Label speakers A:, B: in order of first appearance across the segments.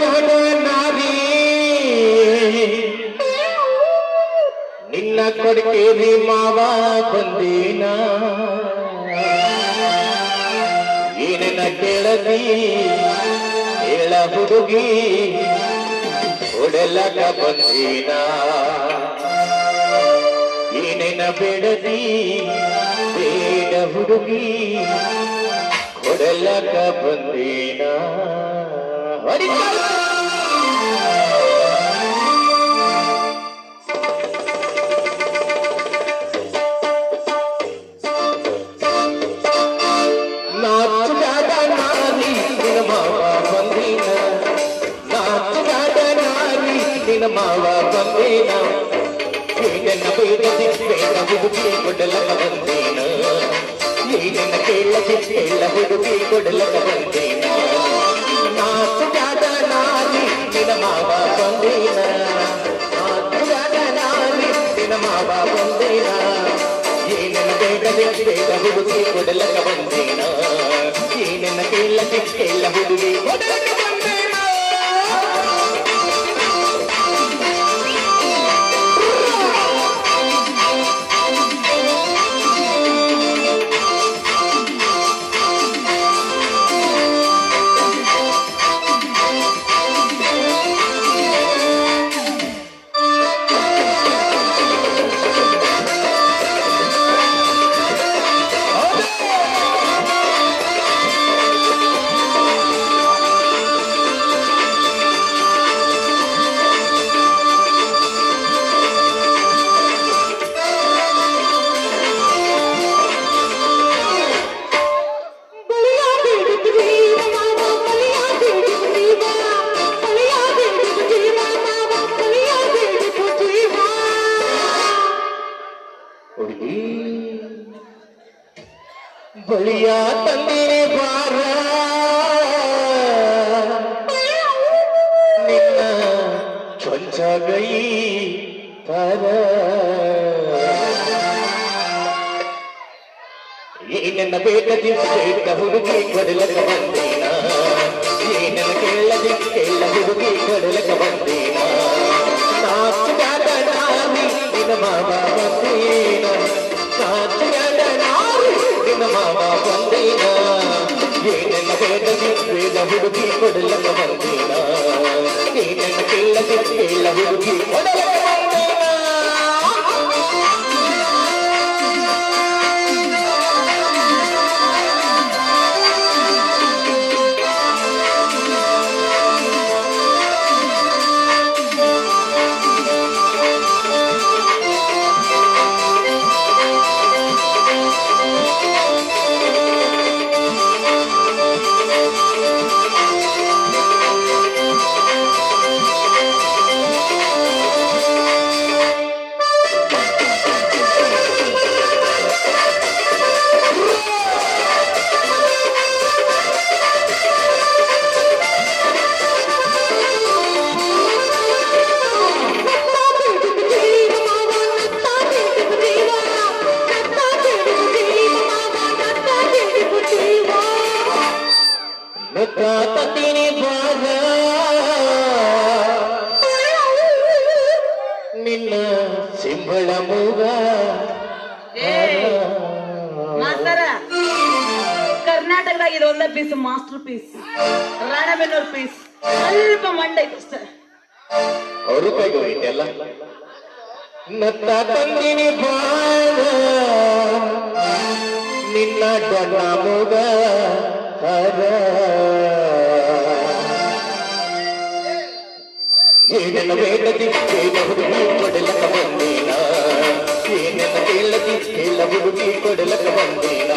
A: ಮಗನ ನಾವೇ ನಿನ್ನ ಕೊಡ್ಕೇರಿ ಮಾವ ಬಂದೇನ ಏನ ಕೇಳದಿ ಹೇಳ ಹುಡುಗಿ ಹೊಡಲಕ ಬಂದೇನ ಏನೇನ ಬೇಡದಿ ಬೇಡ ಹುಡುಗಿ ಕೊಡಲಕ ಬಂದೀನಾ మావా పందేన ఏడన వేడది వేడ ఉడుపి గొడల పందేన ఏడన కేళ్ళది కేళ్ళ ఉడుపి గొడల పందేన ಕೊಡಲಕ ಬಂದೇನ ಏನೆನ್ನ ಕೇಳಕ್ಕೆ ಕೇಳ ಹುಡುಗಿ ಕೊಡಲಕ ಬಳಿಯ ತಂದಿರಿ ಬಾರ ನಿನ್ನ ಚೊಂಚ ಗೈ ತರ ಏನೆನ್ನ ಬೇಕದಿ ಬೇಕ ಹುಡುಗಿ ಕಡಲಕ ಬಂದೇನ ಏನೆನ್ನ ಕೇಳದಿ ಕೇಳ ಹುಡುಗಿ ಬಂದೇನ ನಾಚು ಗಾದ ನಾನಿ ನಿನ್ನ ಮಾಮ ಬಂದೇ కొలత చెప్పేల హుడుకి కొడల కొడతేనా కేళ్ళ చెప్పేల హుడుకి కొడల ನಿನ್ನ ಸಿಂಬಳ ಮೂಗ
B: ಕರ್ನಾಟಕದಾಗ piece master piece Ranebennur piece ಸ್ವಲ್ಪ ಮಂಡೈತೆ ಅಷ್ಟೇ
A: ಅವರು ಕೈಗೋಯ್ತೆಲ್ಲ ನತ್ತ ತಂದಿನಿ ನಿನ್ನ ಡೊಣ್ಣ ఏడెల వేటకి పేట నీ కొడలక వందేనా కొడలక వందేనా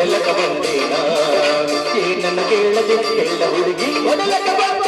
A: ಒಡಲಕ ಬಂದೇನ ಏನನ್ನು ಕೇಳದೆ ಎಲ್ಲ ಹುಡುಗಿ ಒಡಲಕ ಬಂದ